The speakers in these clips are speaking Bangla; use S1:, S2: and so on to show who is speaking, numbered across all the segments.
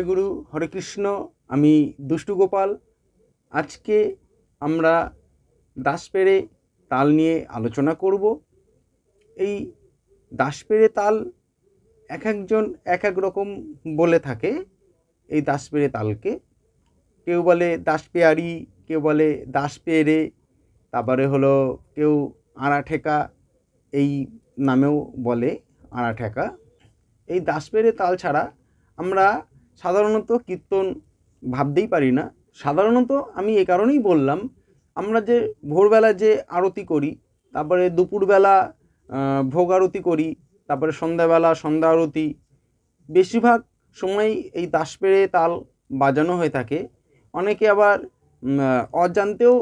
S1: জয় গুরু, হরে কৃষ্ণ, আমি দুষ্টু গোপাল। আজকে আমরা দাসপেড়ে তাল নিয়ে আলোচনা করব। এই দাসপেড়ে তাল এক একজন এক এক রকম বলে থাকে এই দাসপেড়ে তালকে। কেউ বলে দাসপেয়ারি কেউ বলে দাসপেড়ে তারপরে হলো কেউ আড়াঠেকা এই নামেও বলে আড়াঠেকা এই দাসপেড়ে তাল ছাড়া আমরা সাধারণত কীর্তন ভাবতেই পারি না। সাধারণত আমি এ কারণেই বললাম, আমরা যে ভোরবেলা যে আরতি করি, তারপরে দুপুরবেলা ভোগ আরতি করি, তারপরে সন্ধ্যাবেলা সন্ধ্যা আরতি, বেশিরভাগ সময় এই দাসপেড়ে তাল বাজানো হয়ে থাকে। অনেকে আবার অজান্তেও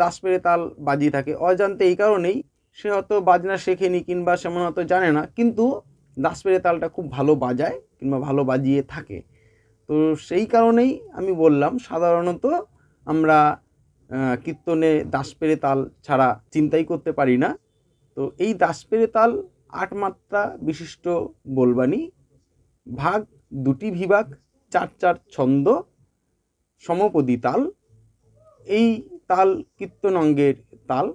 S1: দাস দাসপেড়ে তাল বাজিয়ে থাকে। অজান্তে এই কারণেই সে হয়তো বাজনা শেখেনি কিংবা সেমন হয়তো জানে না, কিন্তু দাসপেড়ে তালটা খুব ভালো বাজায় কিংবা ভালো বাজিয়ে থাকে। তো সেই কারণেই আমি বললাম, সাধারণত আমরা কীর্তনে দাসপেড়ে তাল ছাড়া চিন্তাই করতে পারি না। তো এই দাসপেড়ে তাল আট মাত্রা বিশিষ্ট বলবানি ভাগ দুটি বিভাগ, চার চার ছন্দ, সমপদী তাল। এই তাল কীর্তন অঙ্গের তাল।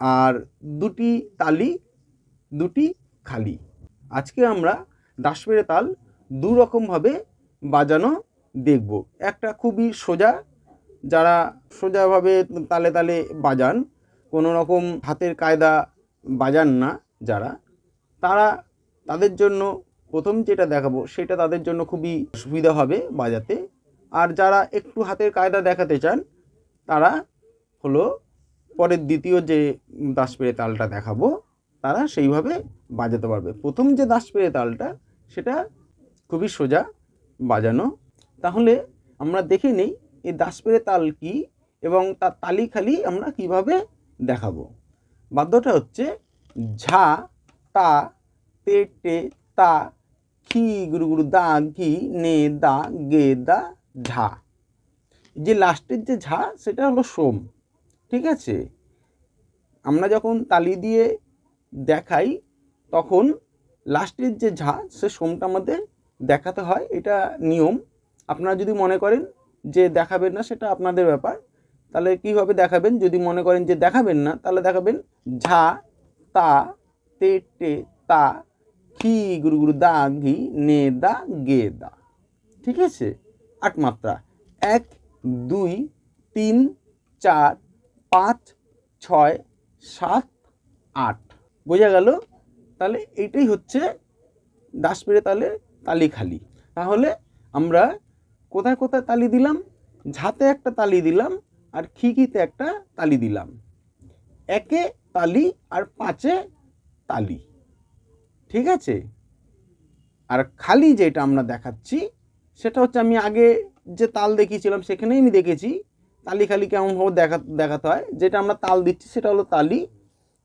S1: আর দুটি তালি, দুটি খালি। আজকে আমরা দাসপেড়ে তাল দু রকমভাবে বাজানো দেখব। একটা খুবই সোজা, যারা সোজাভাবে তালে তালে বাজান কোনো রকম হাতের কায়দা বাজান না যারা, তারা তাদের জন্য প্রথম যেটা দেখাবো, সেটা তাদের জন্য খুবই সুবিধা হবে বাজাতে। আর যারা একটু হাতের কায়দা দেখাতে চান, তারা হলো পরের দ্বিতীয় যে দাসপেড়ে তালটা দেখাবো, তারা সেইভাবে বাজাতে পারবে। প্রথম যে দাসপেড়ে তালটা, সেটা খুবই সোজা বাজানো। তাহলে আমরা দেখে নেই এই দাসপেড়ে তাল কি এবং তার তালি খালি আমরা কীভাবে দেখাবো। বাদ্যটা হচ্ছে ঝা, তা, তে, টে, তা, খি, গুরু গুরু, দা, ঘি, নে, দা, গে, দা, ঝা। যে লাস্টের যে ঝা, সেটা হলো সোম। ঠিক আছে? আমরা যখন তালি দিয়ে দেখাই, তখন লাস্টের যে ঝা, সে সোমটা আমাদের দেখাতে হয়, এটা নিয়ম। আপনারা যদি মনে করেন যে দেখাবেন না, সেটা আপনাদের ব্যাপার। তাহলে কীভাবে দেখাবেন। যদি মনে করেন যে দেখাবেন না, তাহলে দেখাবেন ঝা, তা, তে, টে, তা, খি, গুরু গুরু, দা, ঘি, নে, দা, গে, দা। ঠিক আছে? আট মাত্রা। এক, দুই, তিন, চার, পাঁচ, ছয়, সাত, আট। বোঝা গেল? তাহলে এইটাই হচ্ছে দাসপেড়ে তালে তালি খালি। তাহলে আমরা কোথায় কোথায় তালি দিলাম? ঝাতে একটা তালি দিলাম আর খিকিতে একটা তালি দিলাম। একে তালি আর পাঁচে তালি। ঠিক আছে? আর খালি যেটা আমরা দেখাচ্ছি, সেটা হচ্ছে আমি আগে যে তাল দেখিয়েছিলাম সেখানেই আমি দেখেছি। তালি খালি কেমনভাবে দেখা দেখাতে হয়? যেটা আমরা তাল দিচ্ছি সেটা হলো তালি।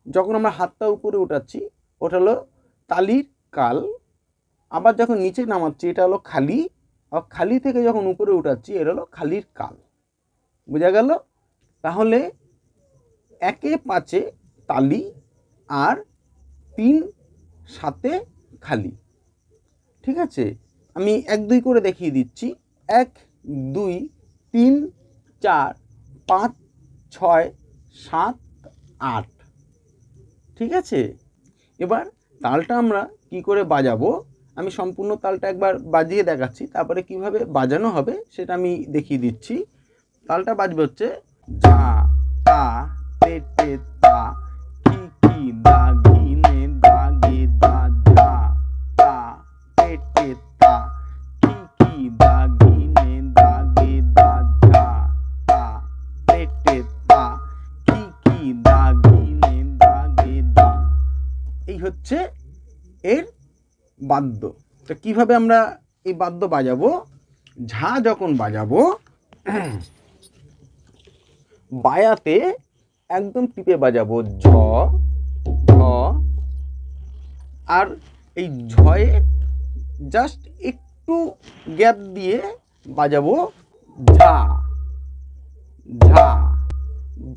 S1: যখন আমরা হাতটা উপরে উঠাচ্ছি, ওটা হলো তালির কাল। আবার যখন নিচে নামাচ্ছি, এটা হলো খালি, আর খালি থেকে যখন উপরে উঠাচ্ছি এটা হলো খালির কাল। বোঝা গেল? তাহলে একে পাঁচে তালি আর তিন সাতে খালি। ঠিক আছে? আমি এক দুই করে দেখিয়ে দিচ্ছি। এক, দুই, তিন, চার, পাঁচ, ছয়, সাত, আট। ঠিক আছে? এবার তালটা আমরা কি করে বাজাবো? আমি সম্পূর্ণ তালটা একবার বাজিয়ে দেখাচ্ছি, তারপরে কীভাবে বাজানো হবে সেটা আমি দেখিয়ে দিচ্ছি। তালটা বাজবে হচ্ছে ঝা, তা, তে তে, তা, কি কি, দা বাদ্য। তো কীভাবে আমরা এই বাদ্য বাজাবো? ঝা যখন বাজাবো, বায়াতে একদম টিপে বাজাবো ঝ ঝ, আর এই ঝয়ে জাস্ট একটু গ্যাপ দিয়ে বাজাবো ঝা। ঝা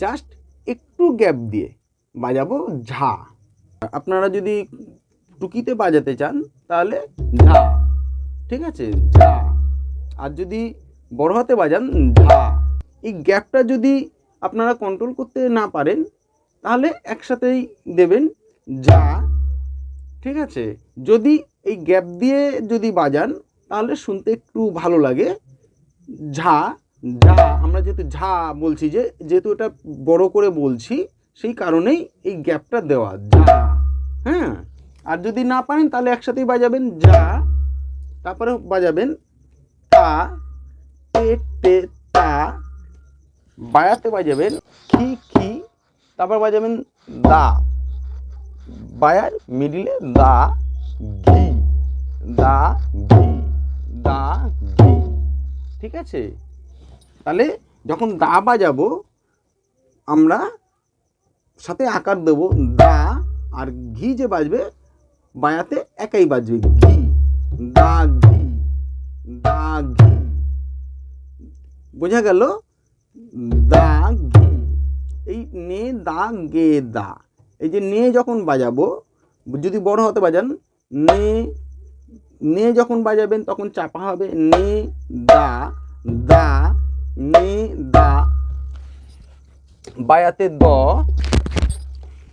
S1: জাস্ট একটু গ্যাপ দিয়ে বাজাবো ঝা। আপনারা যদি টুকিতে বাজাতে চান, তাহলে ঝা। ঠিক আছে? ঝা। আর যদি বড় হাতে বাজান, ঝা। এই গ্যাপটা যদি আপনারা কন্ট্রোল করতে না পারেন, তাহলে একসাথেই দেবেন যা ঠিক আছে? যদি এই গ্যাপ দিয়ে যদি বাজান, তাহলে শুনতে একটু ভালো লাগে। ঝা ঝা। আমরা যেহেতু ঝা বলছি যে, যেহেতু এটা বড় করে বলছি, সেই কারণেই এই গ্যাপটা দেওয়া যা হ্যাঁ? আর যদি না পারেন, তাহলে একসাথেই বাজাবেন যা তারপরে বাজাবেন তা, তে তে। বায়াতে বাজাবেন খি খি, তারপর বাজাবেন দা। বায়ার মিডিলে দা, ঘি। দা ঘি দা, ঘি। ঠিক আছে? তাহলে যখন দা বাজাবো, আমরা সাথে আকার দেব দা আর ঘি যে বাজবে বায়াতে একাই বাজবে ঘি দা ঘি দা ঘি। বোঝা গেল? দা ঘি। এই নে দা গে, দা। এই যে নে যখন বাজাবো, যদি বড় হতে বাজান, নে নে যখন বাজাবেন তখন চাপা হবে নে, দা দা, নে, দা। বায়াতে দ,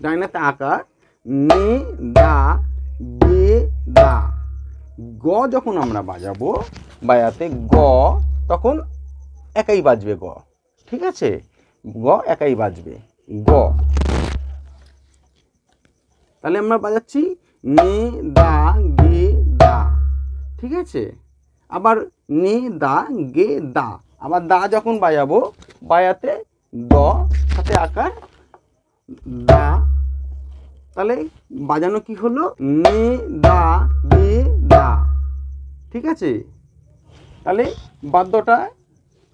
S1: ডাইনাতে আকার, নে, দা গে দা গ যখন আমরা বাজাবো বায়াতে গ, তখন একাই বাজবে গ। ঠিক আছে? গ একাই বাজবে। গ। তাহলে আমরা বাজাচ্ছি নে, দা, গে, দা। ঠিক আছে? আবার নে, দা, গে, দা। আবার দা যখন বাজাবো, বায়াতে দ সাথে আকার দা। তাহলে বাজানো কি হলো? নে, দা গে দা। ঠিক আছে? তাহলে বাদ্যটা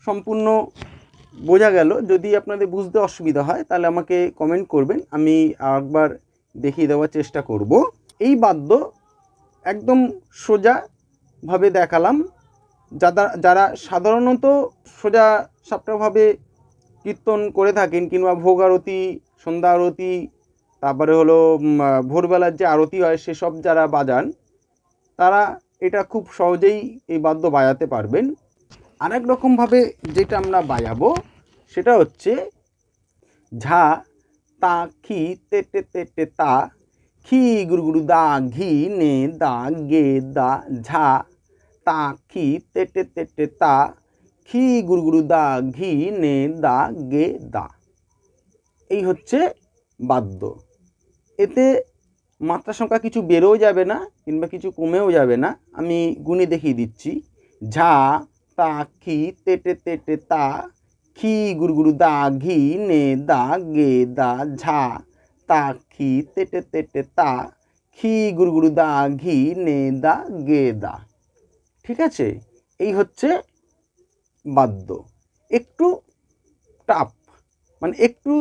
S1: সম্পূর্ণ বোঝা গেল। যদি আপনাদের বুঝতে অসুবিধা হয়, তাহলে আমাকে কমেন্ট করবেন। আমি আরেকবার দেখিয়ে দেওয়ার চেষ্টা করব। এই বাদ্য একদম সোজাভাবে দেখালাম। যারা যারা সাধারণত সোজা সাপটাভাবে কীর্তন করে থাকেন কিংবা ভোগ আরতি সন্ধ্যা আরতি তারপরে হলো ভোরবেলার যে আরতি হয় সেসব যারা বাজান, তারা এটা খুব সহজেই এই বাদ্য বাজাতে পারবেন। আরেক রকমভাবে যেটা আমরা বাজাবো, সেটা হচ্ছে ঝা, তা, খি, তে তে তে তে, তা। খি, গুরু গুরু, দা, ঘি, নে, দা, গে, দা, ঝা, তা, খি, তে তে তে তে, তা। খি, গুরু গুরু, দা, ঘি, নে, দা, গে, দা। এই হচ্ছে বাদ্য। এতে মাত্রা সংখ্যা কিছু বেড়েও যাবে না কিংবা কিছু কমেও যাবে না। আমি গুণে দেখিয়ে দিচ্ছি। ঝা, তা, খি, তে তে তে খি, গুরু গুরু, দা, ঘি, নে, দা, গে, দা, ঝা, তা, খি তেটে তে তে খি, গুরু গুরু, দা, ঘি, নে, দা, গে, দা। ঠিক আছে? এই হচ্ছে বাদ্য। একটু টাফ মানে একটু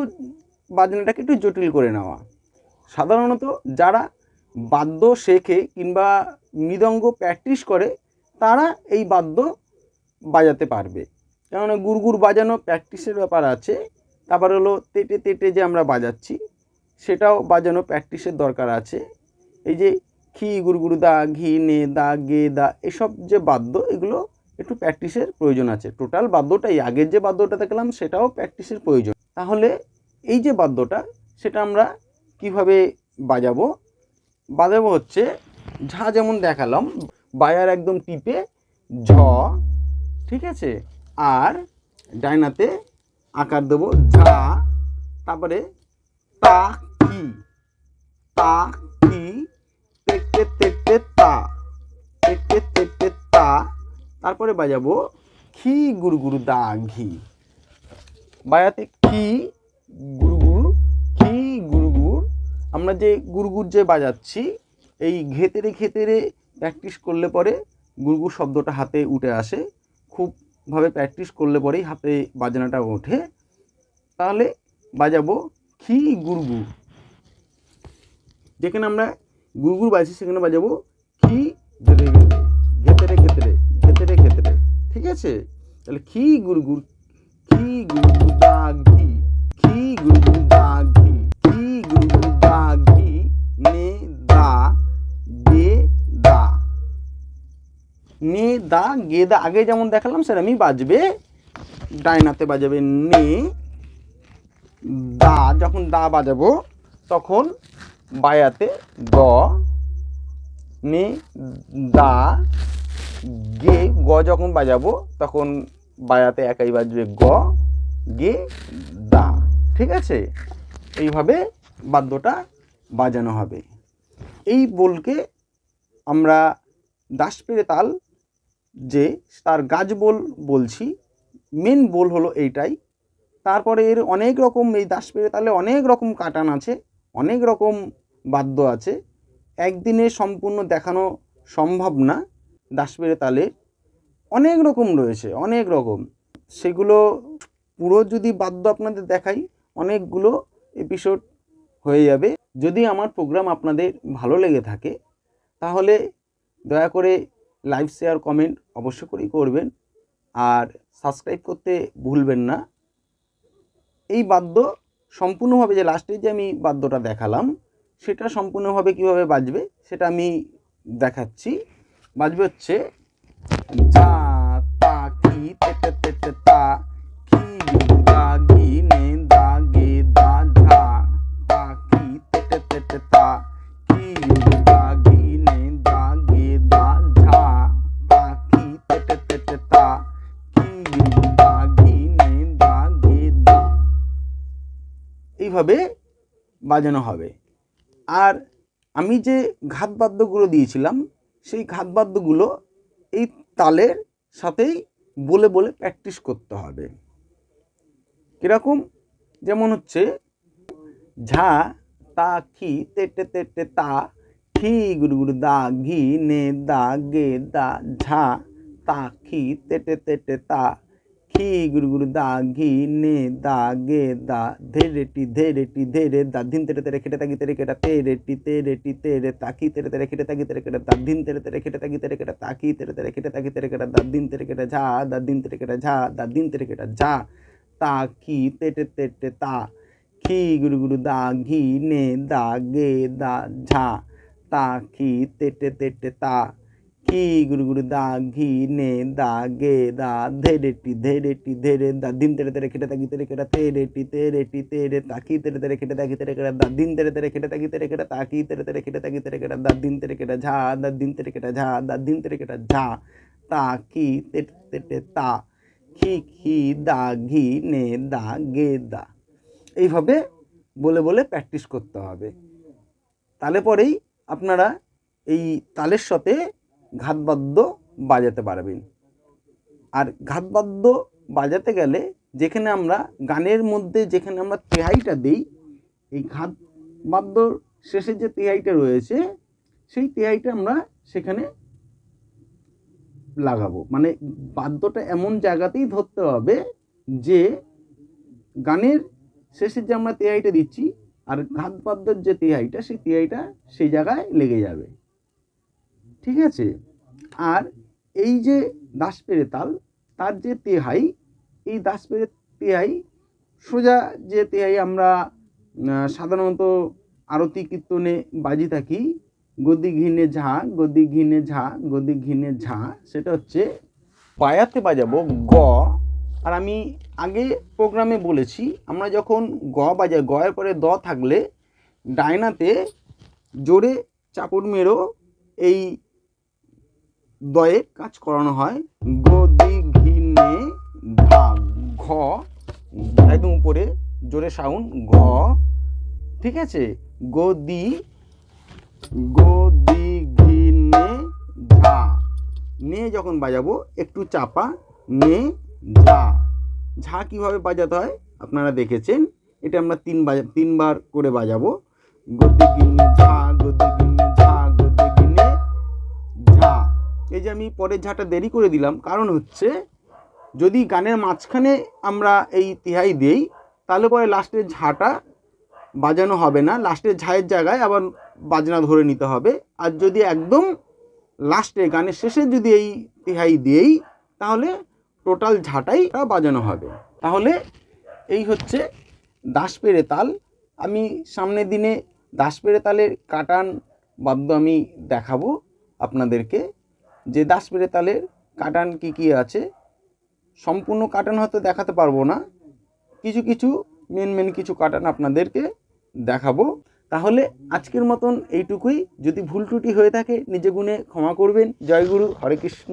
S1: বাজনাটাকে একটু জটিল করে নেওয়া। সাধারণত যারা বাদ্য শেখে কিংবা মৃদঙ্গ প্র্যাকটিস করে, তারা এই বাদ্য বাজাতে পারবে। কেননা গুড়গুড় বাজানো প্র্যাকটিসের ব্যাপার আছে। তারপর হলো তেটে তেটে যে আমরা বাজাচ্ছি, সেটাও বাজানো প্র্যাকটিসের দরকার আছে। এই যে খি গুড়গুড় দা, ঘি, নে দা, গে দা, এসব যে বাদ্য, এগুলো একটু প্র্যাকটিসের প্রয়োজন আছে। টোটাল বাদ্যটাই, আগের যে বাদ্যটা দেখলাম সেটাও প্র্যাকটিসের প্রয়োজন। তাহলে এই যে বাদ্যটা, সেটা আমরা কীভাবে বাজাবো? বাজাবো হচ্ছে, ঝা যেমন দেখালাম, বায়ার একদম টিপে ঝ, ঠিক আছে? আর ডাইনাতে আকার দেবো ঝা, তারপরে তা কি? তা কি? তেতে তেতে, তা। তেতে তেতে, তা। তারপরে বাজাবো খি গুরু গুরু দা, ঘি। বায়াতে গুরুগুর কি গুরুগুর আমরা যে গুরুগুর যে বাজাচ্ছি, এই ঘেতেরে ঘেতেরে প্র্যাকটিস করলে পরে গুরগুর শব্দটা হাতে উঠে আসে। খুবভাবে প্র্যাকটিস করলে পরেই হাতে বাজনাটা ওঠে। তাহলে বাজাবো খি গুরগুর যেখানে আমরা গুরগুর বাজছি, সেখানে বাজাবো খি গেতে গেতেরে গেতেরে গেতেরে গেতেরে ঠিক আছে? তাহলে খি গুরগুর খি গুরগুর দা নে, দা, গে, দা, আগে যেমন দেখালাম সেরকমই বাজবে, ডাইনাতে বাজাবে নে, দা, যখন দা বাজাবো, তখন বায়াতে গ, নে, দা, গে, গ যখন বাজাবো, তখন বায়াতে একাই বাজবে গ, গে, দা, ঠিক আছে? এইভাবে বাদ্যটা বাজানো হবে। এই বোলকে আমরা দাস পেরে তাল যে তার গাছ বোল বলছি মেন বোল হলো এইটাই। তারপরে এর অনেক রকম এই দাস পেরে তালে অনেক রকম কাটান আছে, অনেক রকম বাদ্য আছে। একদিনে সম্পূর্ণ দেখানো সম্ভব না দাস পেরে তালে অনেক রকম রয়েছে, অনেক রকম। সেগুলো পুরো যদি বাদ্য আপনাদের দেখাই, অনেকগুলো এপিসোড হয়ে যাবে। যদি আমার প্রোগ্রাম আপনাদের ভালো লেগে থাকে, তাহলে দয়া করে লাইভ শেয়ার, কমেন্ট অবশ্য করেই করবেন। আর সাবস্ক্রাইব করতে ভুলবেন না। এই বাদ্য সম্পূর্ণভাবে যে লাস্টে যে আমি বাদ্যটা দেখালাম, সেটা সম্পূর্ণভাবে কীভাবে বাজবে, সেটা আমি দেখাচ্ছি। বাজবে হচ্ছে যা, তা, কি, তে কি, গি, গা, নে, দা, গে, দা, ঝা, তা, কি, তে তে কি এইভাবে বাজানো হবে। আর আমি যে ঘাতবাদ্যগুলো দিয়েছিলাম, সেই ঘাতবাদ্যগুলো এই তালের সাথেই বলে বলে প্র্যাকটিস করতে হবে। কীরকম? যেমন হচ্ছে, ঝা, তা, খি তেটে তেটে তা খি গুরু দা, ঘি, নে, দা, গে, দা, ঝা, তা, খি তেটে তেটে তা খি গুরু গুরু দা ঘি নে দা গে দা ধেরে টি ধেরে টি ধেরে দা, ধিন তেরে তেরে খেটে তাগি তেরে কেটা তেরে টি তেরে টি তেরে তাকি তেরে তেরে খেটে তাগি তেরে কেটা দা, ধিন তেরে তেরে খেটে তাগি তেরে কেটা তাকি তেরে তেরে খেটে তাগি তেরে কেটা দা দিন তেরে কেটা ঝা, দা দিন তেরে কেটা ঝা, দা দিন তেরে কেটা ঝা তা কি তেটে তেটে তা, খি, গুরু গুরু দা ঘি নে দা গে দা, ঝা তা কি তেটে তেটে তা কি গুরু গুরু দা ঘি নে দা গে দা ধেরে টি ধেরে টি ধেরে দা দিন তেরে তেরে খেটে তাকি তেরে কেটা তেরে টি তেরে টি তেরে তাকি তেরে তেরে খেটে তাকি তেরে কেটা দা দিন তেরে তেরে খেটে তাকি তেরে কেটা তাকি তেরে তেরে খেটে তাকি তেরে কেটা দা দিন তেরে কেটা ঝা দা দিন তেরে কেটা ঝা দা দিন তেরে কেটা ঝা তা কি তেটে তেটে তা খি খি দা ঘি নে দা গে দা এইভাবে বলে বলে প্র্যাকটিস করতে হবে তাহলে পরেই আপনারা এই তালের সাথে ঘাতবাদ্য বাজাতে পারবেন। আর ঘাতবাদ্য বাজাতে গেলে যেখানে আমরা গানের মধ্যে যেখানে আমরা তেহাইটা দিই, এই ঘাত বাদ্যর শেষে যে তেহাইটা রয়েছে, সেই তেহাইটা আমরা সেখানে লাগাবো। মানে বাদ্যটা এমন জায়গাতেই ধরতে হবে যে গানের শেষে যে আমরা তেহাইটা দিচ্ছি, আর ঘাত বাদ্যর যে তেহাইটা, সেই তেহাইটা সেই জায়গায় লেগে যাবে। ঠিক আছে? আর এই যে দাস পেরে তাল, তার যে তেহাই, এই দাস পেরে তেহাই, সোজা যে তেহাই আমরা সাধারণত আরতি কীর্তনে বাজি থাকি, গদি ঘিনে ঝা, গদি ঘিনে ঝা, গদি ঘিনে ঝা, সেটা হচ্ছে পায়াতে বাজাবো গ। আর আমি আগে প্রোগ্রামে বলেছি, আমরা যখন গ বাজাই গয়ের পরে দ থাকলে ডায়নাতে জোরে চাপড় মেরো, এই দয়ে কাজ করানো হয়। গদি ঘিনে ধা ঘ, একদম উপরে, জোরে সাউন্ড, ঘ, ঠিক আছে? গদি গদি ঘিনে ঝা। নে যখন বাজাবো, একটু চাপা, নে ঝা। ঝা কীভাবে বাজাতে হয়, আপনারা দেখেছেন। এটা আমরা তিন বাজা তিনবার করে বাজাবো। গদি গিনে ঝা গদি গিনে ঝা। এই যে আমি পরের ঝাটা দেরি করে দিলাম, কারণ হচ্ছে যদি গানের মাঝখানে আমরা এই তিহাই দেই, তাহলে পরে লাস্টের ঝাটা বাজানো হবে না। লাস্টের ঝায়ের জায়গায় আবার বাজনা ধরে নিতে হবে। আর যদি একদম লাস্টে, গানের শেষে যদি এই তিহাই দিই, তাহলে টোটাল ঝাঁটাই বাজানো হবে। তাহলে এই হচ্ছে দাস পেরে তাল। আমি সামনের দিনে দাস পেরে তালের কাটান বাদ্য আমি দেখাবো আপনাদেরকে। যে দাস পেরে তালের কাটান কি কি আছে, সম্পূর্ণ কাটান হয়তো দেখাতে পারব না। কিছু কিছু মেন মেন কিছু কাটান আপনাদেরকে দেখাবো। তাহলে আজকের মতন এইটুকুই। যদি ভুল ত্রুটি হয়ে থাকে নিজে গুণে ক্ষমা করবেন। জয় গুরু, হরে কৃষ্ণ।